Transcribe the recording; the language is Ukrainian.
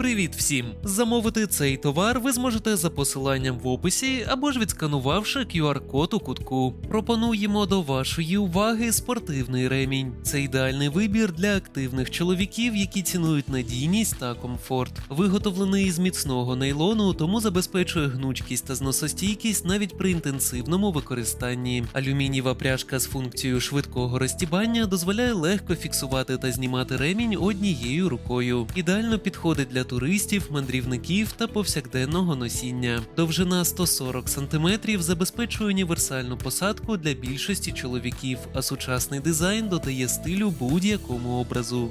Привіт всім! Замовити цей товар ви зможете за посиланням в описі або ж відсканувавши QR-код у кутку. Пропонуємо до вашої уваги спортивний ремінь. Це ідеальний вибір для активних чоловіків, які цінують надійність та комфорт. Виготовлений із міцного нейлону, тому забезпечує гнучкість та зносостійкість навіть при інтенсивному використанні. Алюмінієва пряжка з функцією швидкого розтібання дозволяє легко фіксувати та знімати ремінь однією рукою. Ідеально підходить для туристів, мандрівників та повсякденного носіння. Довжина 140 см забезпечує універсальну посадку для більшості чоловіків, а сучасний дизайн додає стилю будь-якому образу.